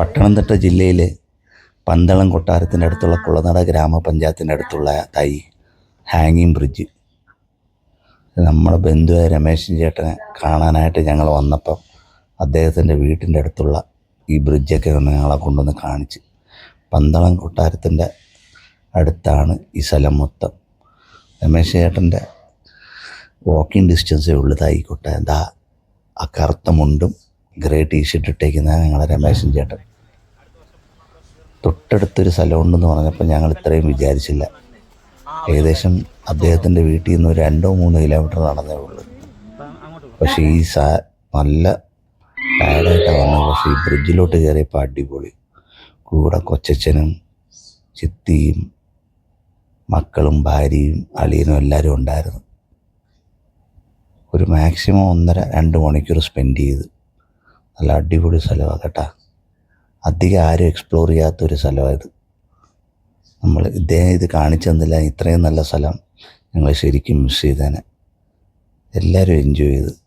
പത്തനംതിട്ട ജില്ലയിലെ പന്തളം കൊട്ടാരത്തിന്റെ അടുത്തുള്ള കുളനട ഗ്രാമപഞ്ചായത്തിന്റെ അടുത്തുള്ള തൈ ഹാങ്ങിങ് ബ്രിഡ്ജ്. നമ്മുടെ ബന്ധുവായ രമേശൻ ചേട്ടനെ കാണാനായിട്ട് ഞങ്ങൾ വന്നപ്പം അദ്ദേഹത്തിന്റെ വീട്ടിന്റെ അടുത്തുള്ള ഈ ബ്രിഡ്ജൊക്കെ ഒന്ന് ഞങ്ങളെ കൊണ്ടുവന്ന് കാണിച്ച്. പന്തളം കൊട്ടാരത്തിന്റെ അടുത്താണ് ഈ സ്ഥലം മൊത്തം. രമേശ് ചേട്ടന്റെ വാക്കിംഗ് ഡിസ്റ്റൻസേ ഉള്ളൂ തൈ എന്താ ആ കറുത്ത മുണ്ടും ഗ്രേ ടീഷർട്ട് ഇട്ടേക്കുന്ന ഞങ്ങളെ രമേശൻ ചേട്ടൻ. തൊട്ടടുത്തൊരു സ്ഥലമുണ്ടെന്ന് പറഞ്ഞപ്പോൾ ഞങ്ങൾ ഇത്രയും വിചാരിച്ചില്ല. ഏകദേശം അദ്ദേഹത്തിന്റെ വീട്ടിൽ നിന്ന് രണ്ടോ മൂന്നോ കിലോമീറ്റർ നടന്നേ ഉള്ളൂ. പക്ഷേ ഈ സാ നല്ല ടയർഡായിട്ടാണ് വന്നത്. പക്ഷേ ഈ ബ്രിഡ്ജിലോട്ട് കയറിയപ്പോൾ അടിപൊളി. കൂടെ കൊച്ചച്ഛനും ചിത്തിയും മക്കളും ഭാര്യയും അളിയനും എല്ലാവരും ഉണ്ടായിരുന്നു. ഒരു മാക്സിമം ഒന്നര രണ്ട് മണിക്കൂർ സ്പെൻഡ് ചെയ്ത്. നല്ല അടിപൊളി സ്ഥലമാണ് കേട്ടോ. അധികം ആരും എക്സ്പ്ലോർ ചെയ്യാത്തൊരു സ്ഥലമായത്. നമ്മൾ ഇദ്ദേഹം ഇത് കാണിച്ചു തന്നില്ല. ഇത്രയും നല്ല സ്ഥലം ഞങ്ങൾ ശരിക്കും മിസ് ചെയ്തേനെ. എല്ലാവരും എൻജോയ് ചെയ്ത്.